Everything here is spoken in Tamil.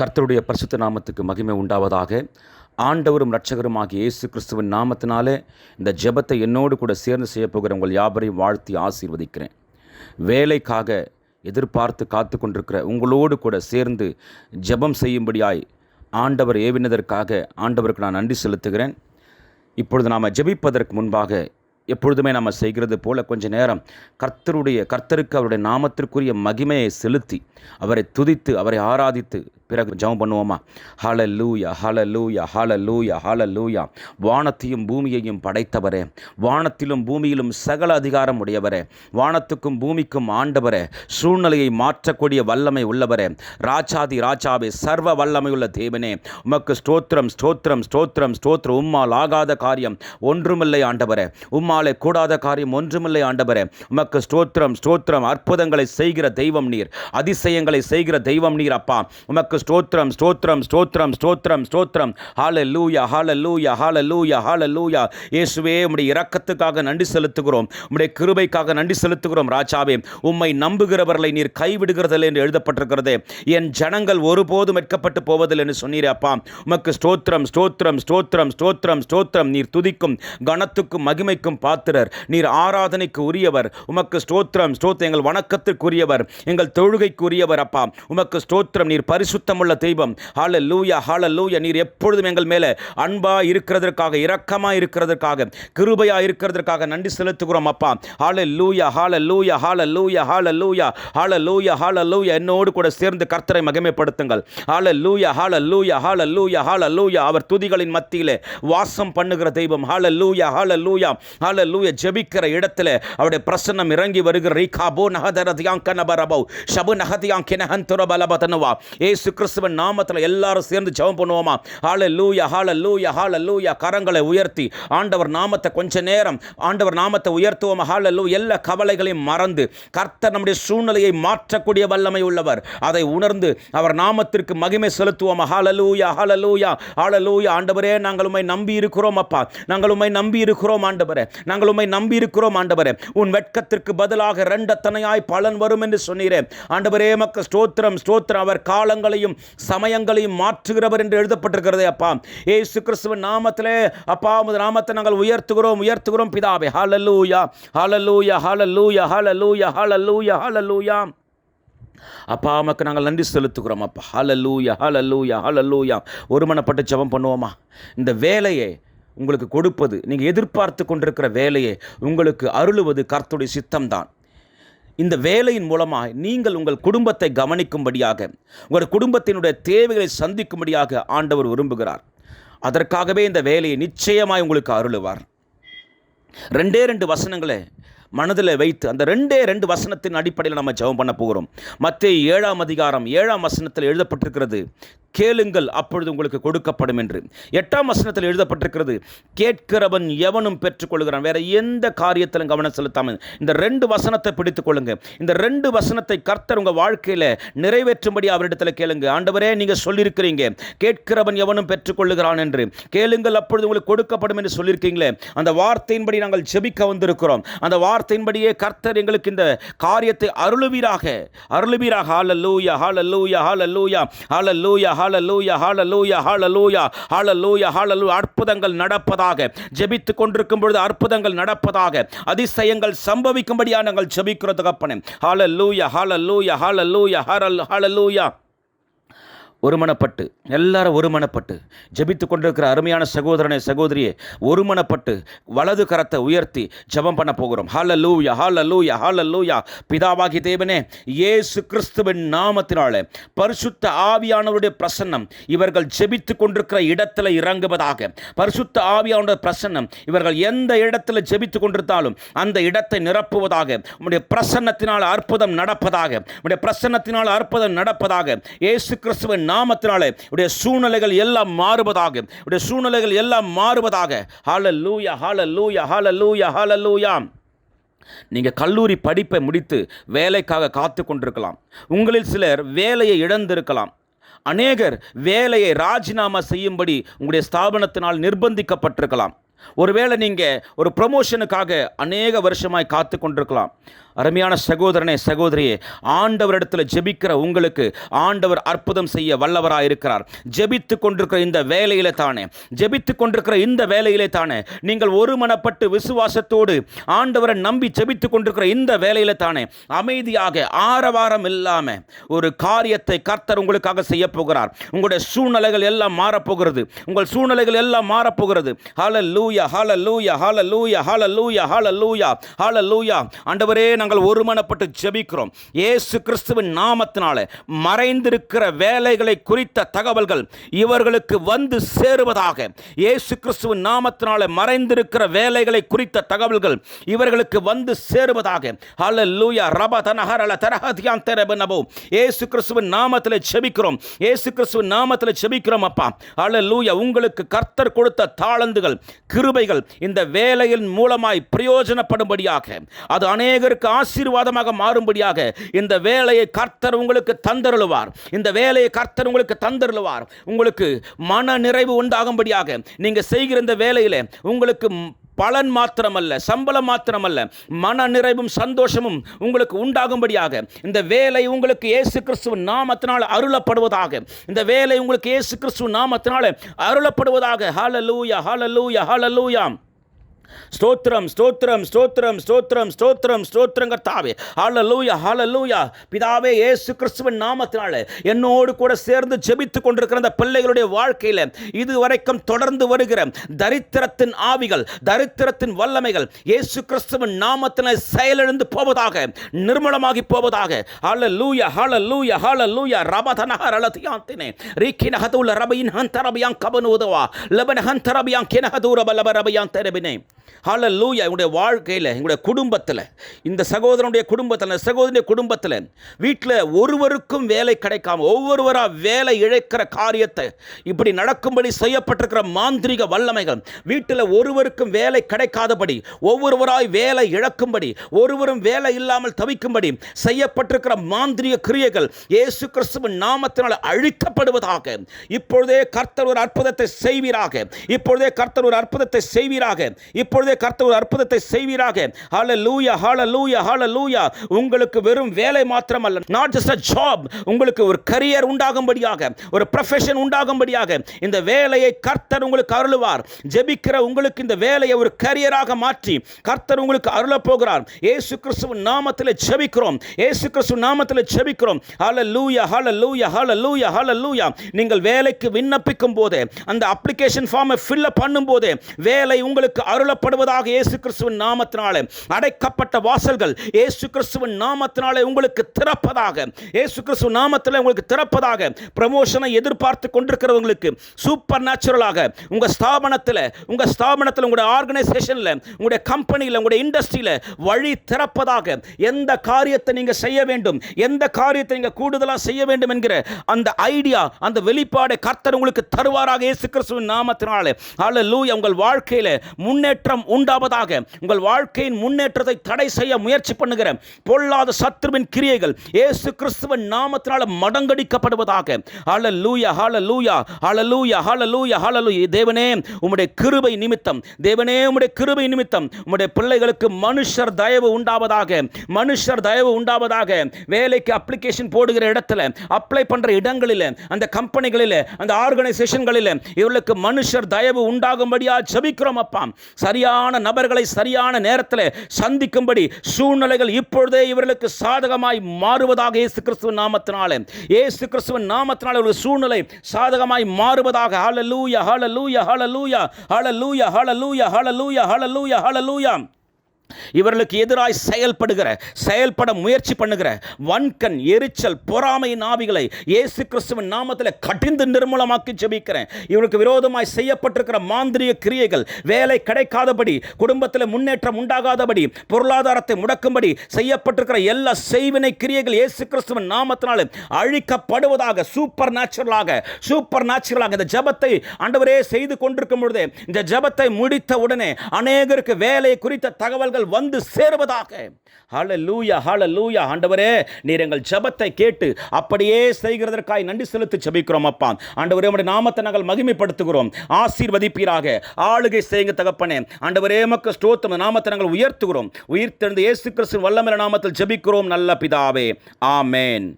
கர்த்தருடைய பரிசுத்த நாமத்துக்கு மகிமை உண்டாவதாக. ஆண்டவரும் இரட்சகரும் ஆகிய இயேசு கிறிஸ்துவின் நாமத்தினாலே இந்த ஜெபத்தை என்னோடு கூட சேர்ந்து செய்யப்போகிற உங்கள் யாவரையும் வாழ்த்தி ஆசீர்வதிக்கிறேன். வேலைக்காக எதிர்பார்த்து காத்து கொண்டிருக்கிற உங்களோடு கூட சேர்ந்து ஜெபம் செய்யும்படியாய் ஆண்டவர் ஏவினதற்காக ஆண்டவருக்கு நான் நன்றி செலுத்துகிறேன். இப்பொழுது நாம் ஜெபிப்பதற்கு முன்பாக எப்பொழுதுமே நம்ம செய்கிறது போல கொஞ்ச நேரம் கர்த்தருடைய கர்த்தருக்கு அவருடைய நாமத்திற்குரிய மகிமையை செலுத்தி அவரை துதித்து அவரை ஆராதித்து பிறகு ஜெபம் பண்ணுவோமா? ஹால லூயா ஹால லூயா ஹால லூயா ஹால லூயா வானத்தையும் பூமியையும் படைத்தவரே. வானத்திலும் பூமியிலும் சகல அதிகாரம் உடையவரே. வானத்துக்கும் பூமிக்கும் ஆண்டவரே. சூழ்நிலையை மாற்றக்கூடிய வல்லமை உள்ளவரே. ராஜாதி ராஜாவே சர்வ வல்லமையுள்ள தேவனே. உமக்கு ஸ்தோத்திரம் ஸ்தோத்திரம் ஸ்தோத்திரம் ஸ்தோத்திரம். உம்மால் ஆகாத காரியம் ஒன்றுமில்லை ஆண்டவரே. உம்மாலே கூடாத காரியம் ஒன்றுமில்லை ஆண்டவரே. உமக்கு ஸ்தோத்திரம் ஸ்தோத்திரம். அற்புதங்களை செய்கிற தெய்வம் நீர். அதிசயங்களை செய்கிற தெய்வம் நீர் அப்பா. உமக்கு ஸ்தோத்திரம் ஸ்தோத்திரம் ஸ்தோத்திரம் ஸ்தோத்திரம் ஸ்தோத்திரம். ஹால லூயா ஹால லூயா ஹால லூயா ஹால லூயா இயேசுவே உம்முடைய இரக்கத்துக்காக நன்றி செலுத்துகிறோம். உம்முடைய கிருபைக்காக நன்றி செலுத்துகிறோம் ராஜாவே. உம்மை நம்புகிறவர்களை நீர் கைவிடுகிறதில்லை என்று எழுதப்பட்டிருக்கிறது. என் ஜனங்கள் ஒருபோதும் வெட்கப்பட்டு போவதில்லை என்று சொன்னீர் அப்பா. உமக்கு ஸ்தோத்திரம் ஸ்தோத்திரம் ஸ்தோத்திரம் ஸ்தோத்திரம் ஸ்தோத்திரம். நீர் துதிக்கும் கனத்துக்கும் மகிமைக்கும் பாத்திரர். நீர் ஆராதனைக்கு உரியவர். உமக்கு ஸ்தோத்திரம் ஸ்தோத்திரம். எங்கள் வணக்கத்திற்குரியவர். எங்கள் தொழுகைக்குரியவர் அப்பா. உமக்கு ஸ்தோத்திரம். நீர் பரிசுத்த பரிசுத்தமுள்ள தெய்வம். ஹால லூயா ஹால லூயா நீர் எப்பொழுதும் எங்கள் மேலே அன்பாக இருக்கிறதற்காக இரக்கமாக இருக்கிறதற்காக கிருபையாக இருக்கிறதற்காக நன்றி செலுத்துகிறோம் அப்பா. ஹால லூயா ஹால லூயா ஹால லூயா ஹால லூயா ஹால லூயா ஹால லூயா என்னோடு கூட சேர்ந்து கர்த்தரை மகிமைப்படுத்துங்கள். ஹால லூயா ஹால லூயா ஹால லூயா ஹால லூயா அவர் துதிகளின் மத்தியிலே வாசம் பண்ணுகிற தெய்வம். ஹால லூயா ஹால லூயா ஹால லூயா ஜெபிக்கிற இடத்துல அவருடைய பிரசன்னம் இறங்கி வருகிற ரீகாபோ நகதரதியாங்க நபரபோ ஷபு நகதியாங்க நகன் துரபலபதனுவா ஏசு கிறிஸ்துவன் நாமத்தில் எல்லாரும் சேர்ந்து ஜெபம் பண்ணுவோமா? ஹால லூயா ஹால லூயா ஹால லூயா கரங்களை உயர்த்தி ஆண்டவர் நாமத்தை கொஞ்ச நேரம் ஆண்டவர் நாமத்தை உயர்த்துவோமா? ஹால லூ எல்லா கவலைகளையும் மறந்து கர்த்தர் நம்முடைய சூழ்நிலையை மாற்றக்கூடிய வல்லமை உள்ளவர். அதை உணர்ந்து அவர் நாமத்திற்கு மகிமை செலுத்துவோம்? ஹால லூயா ஹால லூயா ஹால லூயா ஆண்டவரே நாங்கள் உண்மை நம்பி இருக்கிறோம் அப்பா. நாங்கள் உண்மை நம்பி இருக்கிறோம் ஆண்டவரே. நாங்கள் உண்மை நம்பி இருக்கிறோம் ஆண்டவரே. உன் வெட்கத்திற்கு பதிலாக ரெண்டத்தனையாய் பலன் வரும் என்று சொன்னீரே. ஆண்டவரே மக்க ஸ்தோத்திரம் ஸ்தோத்திரம். அவர் காலங்களை காலங்களையும் சமயங்களையும் மாற்றுகிறவர் என்று எழுதப்பட்டிருக்கிறதே அப்பா. ஏசு கிறிஸ்துவின் நாமத்திலே அப்பா உமது நாமத்தை நாங்கள் உயர்த்துகிறோம் உயர்த்துகிறோம் பிதாவே. Hallelujah hallelujah hallelujah hallelujah hallelujah hallelujah அப்பா அம்மாக்கு நாங்கள் நன்றி செலுத்துகிறோம் அப்பா. ஹalleluya ஹalleluya ஹalleluya. ஒருமனப்பட்டு ஜபம் பண்ணுவோமா? இந்த வேலையை உங்களுக்கு கொடுப்பது நீங்கள் எதிர்பார்த்து கொண்டிருக்கிற வேலையை உங்களுக்கு அருளுவது கர்த்துடைய சித்தம்தான். இந்த வேலையின் மூலமாக நீங்கள் உங்கள் குடும்பத்தை கவனிக்கும்படியாக உங்கள் குடும்பத்தினுடைய தேவைகளை சந்திக்கும்படியாக ஆண்டவர் விரும்புகிறார். அதற்காகவே இந்த வேலையை நிச்சயமாய் உங்களுக்கு அருளுவார். ரெண்டே ரெண்டு வசனங்களை மனதில் வைத்து அந்த ரெண்டே ரெண்டு வசனத்தின் அடிப்படையில் நம்ம ஜெபம் பண்ண போகிறோம். மத்திய ஏழாம் அதிகாரம் ஏழாம் வசனத்தில் எழுதப்பட்டிருக்கிறது கேளுங்கள் அப்பொழுது உங்களுக்கு கொடுக்கப்படும் என்று. எட்டாம் வசனத்தில் எழுதப்பட்டிருக்கிறது கேட்கிறவன் எவனும் பெற்றுக்கொள்கிறான். வேற எந்த காரியத்திலும் கவனம் செலுத்தாமல் இந்த ரெண்டு வசனத்தை பிடித்துக் கொள்ளுங்க. இந்த ரெண்டு வசனத்தை கர்த்தர் உங்கள் வாழ்க்கையில் நிறைவேற்றும்படி அவரிடத்தில் கேளுங்க. ஆண்டவரே நீங்கள் சொல்லியிருக்கிறீங்க கேட்கிறவன் எவனும் பெற்றுக்கொள்ளுகிறான் என்று. கேளுங்கள் அப்பொழுது உங்களுக்கு கொடுக்கப்படும் என்று சொல்லியிருக்கீங்களே அந்த வார்த்தையின்படி நாங்கள் ஜெபிக்க வந்திருக்கிறோம். அந்த வார்த்தையின்படியே கர்த்தர் எங்களுக்கு இந்த காரியத்தை அருளுவீராக. அருளுவீராக. Hallelujah hallelujah hallelujah hallelujah hallelujah hallelujah hallelujah hallelujah ஹாலல்லூ அற்புதங்கள் நடப்பதாக. ஜெபித்து கொண்டிருக்கும் பொழுது அற்புதங்கள் நடப்பதாக. அதிசயங்கள் சம்பவிக்கும்படியாக நாங்கள் ஜெபிக்கிறோம் தகப்பனே. ஹாலல்லூயா ஹாலல்லூயா ஹalleluya ஹாலல்லூயா ஒருமனப்பட்டு எல்லாரும் ஒருமனப்பட்டு ஜெபித்து கொண்டிருக்கிற அருமையான சகோதரனை சகோதரியை ஒருமனப்பட்டு வலது கரத்தை உயர்த்தி ஜெபம் பண்ண போகிறோம். ஹால லூயா ஹால லூயா ஹால லூயா பிதாவாகி தேவனே இயேசு கிறிஸ்துவின் நாமத்தினாலே பரிசுத்த ஆவியானவருடைய பிரசன்னம் இவர்கள் ஜெபித்து கொண்டிருக்கிற இடத்துல இறங்குவதாக. பரிசுத்த ஆவியானோட பிரசன்னம் இவர்கள் எந்த இடத்துல ஜெபித்து கொண்டிருந்தாலும் அந்த இடத்தை நிரப்புவதாக. உடைய பிரசன்னத்தினால் அற்புதம் நடப்பதாக. உடைய பிரசன்னத்தினால் அற்புதம் நடப்பதாக. இயேசு கிறிஸ்துவின் நாமத்தினாலே உடைய சூழ்நிலைகள் எல்லாம் மாறுவதாக உடைய சூழ்நிலைகள் எல்லாம் மாறுவதாக ஹால லூயா ஹால லூயா ஹால லூயா ஹால ஹalleluya நீங்கள் கல்லூரி படிப்பை முடித்து வேலைக்காக காத்து கொண்டிருக்கலாம். உங்களில் சிலர் வேலையை இழந்திருக்கலாம். அநேகர் வேலையை ராஜினாமா செய்யும்படி உங்களுடைய ஸ்தாபனத்தினால் நிர்பந்திக்கப்பட்டிருக்கலாம். ஒருவேளை நீங்கள் ஒரு ப்ரொமோஷனுக்காக அநேக வருஷமாய் காத்து கொண்டிருக்கலாம். அருமையான சகோதரனே சகோதரியே ஆண்டவரிடத்தில் ஜெபிக்கிற உங்களுக்கு ஆண்டவர் அற்புதம் செய்ய வல்லவராக இருக்கிறார். ஜெபித்து கொண்டிருக்கிற இந்த வேலையில தானே ஜெபித்து கொண்டிருக்கிற இந்த வேலையிலே தானே நீங்கள் ஒருமனப்பட்டு விசுவாசத்தோடு ஆண்டவரை நம்பி ஜெபித்து கொண்டிருக்கிற இந்த வேலையில தானே அமைதியாக ஆரவாரம் இல்லாமல் ஒரு காரியத்தை கர்த்தர் உங்களுக்காக செய்ய போகிறார். உங்களுடைய சூழ்நிலைகள் எல்லாம் மாறப்போகிறது. உங்கள் சூழ்நிலைகள் எல்லாம் மாறப்போகிறது. ஹால லூயா ஹால லூயா ஹால லூயா ஹால லூயா ஹால லூயா ஹால லூயா ஆண்டவரே நாங்கள் ஒருமனப்பட்டு ஜெபிக்கிறோம். இயேசு கிறிஸ்துவின் நாமத்தினால மறைந்திருக்கிற வேலைகளை குறித்த தகவல்கள் இவர்களுக்கு வந்து சேருவதாக. இயேசு கிறிஸ்துவின் நாமத்தினால மறைந்திருக்கிற வேலைகளை குறித்த தகவல்கள் இவர்களுக்கு வந்து சேருவதாக. ஹalleluya. ரப தனஹரல தரஹதியான் தெரபனபோ இயேசு கிறிஸ்துவின் நாமத்தில் செபிக்கிறோம் இயேசு கிறிஸ்துவின் நாமத்தில் செபிக்கிறோம் அப்பா. ஹalleluya. உங்களுக்கு கர்த்தர் கொடுத்த தாளந்துகள் கிருபைகள் இந்த வேலையின் மூலமாய் பிரயோஜனப்படும்படியாக. அது அநேகருக்கு ஆசீர்வாதமாக மாறும்படியாக இந்த வேலையை கர்த்தர் உங்களுக்கு தந்தருளுவார். இந்த வேலையை கர்த்தர் உங்களுக்கு தந்தருளுவார். உங்களுக்கு மன நிறைவு உண்டாகும்படியாக நீங்கள் செய்கிற இந்த வேலையில் உங்களுக்கு பலன் மாத்திரமல்ல சம்பளம் மாத்திரமல்ல மன நிறைவும் சந்தோஷமும் உங்களுக்கு உண்டாகும்படியாக இந்த வேலை உங்களுக்கு இயேசு கிறிஸ்துவ நாமத்தினால் அருளப்படுவதாக இந்த வேலை உங்களுக்கு இயேசு கிறிஸ்துவ நாமத்தினால் அருளப்படுவதாக. ஹalleluya ஹalleluya ஹalleluya. ஸ்தோத்திரம் ஸ்தோத்திரம் ஸ்தோத்திரம் ஸ்தோத்திரம் ஸ்தோத்திரம் ஸ்தோத்திரம் கர்த்தாவே. ஹalleluya ஹalleluya பிதாவே ஏசு கிறிஸ்துவின் நாமத்தினால என்னோடு கூட சேர்ந்து ஜெபித்துக் கொண்டிருக்கிற அந்த பிள்ளைகளுடைய வாழ்க்கையில இதுவரைக்கும் தொடர்ந்து வருகிற தரித்திரத்தின் ஆவிகள் தரித்திரத்தின் வல்லமைகள் இயேசு கிறிஸ்துவின் நாமத்தினால் செயலிழந்து போவதாக நிர்மலமாகி போவதாக. ஹalleluya ஹalleluya ஹalleluya ரபதனஹ ரலதியாந்தினே ரீக்கினஹதுல ரபையின் ஹந்தரபியான் கபனுதவா லபன ஹந்தரபியான் கினஹதூர லபரபியாங் தெரபினே. ஹால லூயா எங்களுடைய வாழ்க்கையில் எங்களுடைய குடும்பத்தில் இந்த சகோதரனுடைய குடும்பத்தில் இந்த சகோதரனுடைய குடும்பத்தில் வீட்டில் ஒருவருக்கும் வேலை கிடைக்காம ஒவ்வொருவராக வேலை இழைக்கிற காரியத்தை இப்படி நடக்கும்படி செய்யப்பட்டிருக்கிற மாந்திரிக வல்லமைகள் வீட்டில் ஒருவருக்கும் வேலை கிடைக்காதபடி ஒவ்வொருவராய் வேலை இழக்கும்படி ஒருவரும் வேலை இல்லாமல் தவிக்கும்படி செய்யப்பட்டிருக்கிற மாந்திரிக கிரியைகள் இயேசு கிறிஸ்துவின் நாமத்தினால் அழிக்கப்படுவதாக இப்பொழுதே கர்த்தர் ஒரு அற்புதத்தை செய்வீராக இப்பொழுதே கர்த்தர் ஒரு அற்புதத்தை செய்வீராக இப்போ அப்பொழுதே கர்த்த ஒரு அற்புதத்தை செய்வீராக. லூய ஹால லூயா உங்களுக்கு வெறும் வேலை மாத்திரம் அல்ல நாட் ஜஸ்ட் அ ஜாப் உங்களுக்கு ஒரு கரியர் உண்டாகும்படியாக ஒரு ப்ரொஃபஷன் உண்டாகும்படியாக இந்த வேலையை கர்த்தர் உங்களுக்கு அருளுவார். ஜெபிக்கிற உங்களுக்கு இந்த வேலையை ஒரு கரியராக மாற்றி கர்த்தர் உங்களுக்கு அருள போகிறார். ஏசு கிறிஸ்துவ நாமத்தில் ஜெபிக்கிறோம். ஏசு கிறிஸ்துவ நாமத்தில் ஜெபிக்கிறோம். அல்ல லூயா ஹால லூயா ஹால லூயா ஹால லூயா நீங்கள் வேலைக்கு விண்ணப்பிக்கும் போது அந்த அப்ளிகேஷன் ஃபார்மை ஃபில்லப் பண்ணும் போது வேலை உங்களுக்கு அருளப்படுவதாக இயேசு கிறிஸ்துவின் நாமத்தினாலே. அடைக்கப்பட்ட வாசல்கள் இயேசு கிறிஸ்துவின் நாமத்தினாலே உங்களுக்கு திறப்பதாக. இயேசு கிறிஸ்துவ நாமத்தில் உங்களுக்கு திறப்பதாக. ப்ரமோஷனை எதிர்பார்த்து கொண்டிருக்கிறவங்களுக்கு சூப்பர் நேச்சுரலாக உங்க ஸ்தாபனத்தில் உங்க ஸ்தாபனத்தில் உங்களுடைய ஆர்கனைசேஷனில் உங்களுடைய கம்பெனியில் உங்களுடைய இண்டஸ்ட்ரியில் வழி திறப்பதாக. எந்த காரியத்தை நீங்க செய்ய வேண்டும் எந்த காரியத்தை நீங்க கூடுதலாக செய்ய வேண்டும் என்கிற அந்த ஐடியா அந்த வெளிப்பாடை கர்த்தர் உங்களுக்கு தருவாராக இயேசு கிறிஸ்துவின் நாமத்தினாலே. ஹalleluya உங்கள் வாழ்க்கையில் முன்னேற்ற மாற்றம் உண்டாவதாக உங்கள் வாழ்க்கையின் முன்னேற்றத்தை தடை செய்ய முயற்சி பண்ணுகிற பொல்லாத சத்ருவின் கிரியைகள் ஏசு கிறிஸ்துவின் நாமத்தினால மடங்கடிக்கப்படுவதாக. ஹalleluya ஹalleluya லூயா ஹalleluya லூயா தேவனே உம்முடைய கிருபை நிமித்தம் தேவனே உம்முடைய கிருபை நிமித்தம் உம்முடைய பிள்ளைகளுக்கு மனுஷர் தயவு உண்டாவதாக மனுஷர் தயவு உண்டாவதாக வேலைக்கு அப்ளிகேஷன் போடுகிற இடத்துல அப்ளை பண்ணுற இடங்களில் அந்த கம்பெனிகளில் அந்த ஆர்கனைசேஷன்களில் இவர்களுக்கு மனுஷர் தயவு உண்டாகும்படியா ஜபிக்கிறோம் அப்பா. சரி சரியான நபர்களை சரியான நேரத்தில் சந்திக்கும்படி சூழ்நிலைகள் இப்பொழுதே இவர்களுக்கு சாதகமாய் மாறுவதாக இயேசு கிறிஸ்துவின் நாமத்தினாலே. இயேசு கிறிஸ்துவின் நாமத்தினாலே ஒரு சூழ்நிலை சாதகமாய் மாறுவதாக. ஹalleluya ஹalleluya ஹalleluya ஹalleluya ஹalleluya ஹalleluya ஹalleluya லூயா இவர்களுக்கு எதிராய் செயல்படுகிற செயல்பட முயற்சி பண்ணுகிற வன்கண் எரிச்சல் பொறாமை நாவிகளை இயேசு கிறிஸ்துவின் நாமத்தில் கடிந்து நிர்மூலமாக்கி ஜெபிக்கிறேன். இவருக்கு விரோதமாய் செய்யப்பட்டிருக்கிற மாந்திரிய கிரியைகள் வேலை கிடைக்காதபடி குடும்பத்தில் முன்னேற்றம் உண்டாகாதபடி பொருளாதாரத்தை முடக்கும்படி செய்யப்பட்டிருக்கிற எல்லா செய்வினை கிரியைகள் இயேசு கிறிஸ்துவின் நாமத்தினால அழிக்கப்படுவதாக சூப்பர் நேச்சுரலாக சூப்பர் நேச்சுரலாக இந்த ஜெபத்தை ஆண்டவரே செய்து கொண்டிருக்கும் பொழுது இந்த ஜெபத்தை முடித்த உடனே அநேகருக்கு வேலை குறித்த தகவல்கள் நன்மைகள் வந்து சேருவதாக. ஹalleluya ஹalleluya. ஆண்டவரே நீர் எங்கள் ஜபத்தை கேட்டு அப்படியே செய்கிறதற்காய் நன்றி செலுத்தி ஜபிக்கிறோம் அப்பா. ஆண்டவரே உடைய நாமத்தை நாங்கள் மகிமைப்படுத்துகிறோம். ஆசீர்வதிப்பீராக. ஆளுகை செய்யுங்க தகப்பனே. ஆண்டவரே மக்க ஸ்தோத்திரம். நாமத்தை நாங்கள் உயர்த்துகிறோம். உயிர்த்தெழுந்து இயேசு கிறிஸ்து வல்லமர நாமத்தில் ஜபிக்கிறோம் நல்ல பிதாவே. ஆமேன்.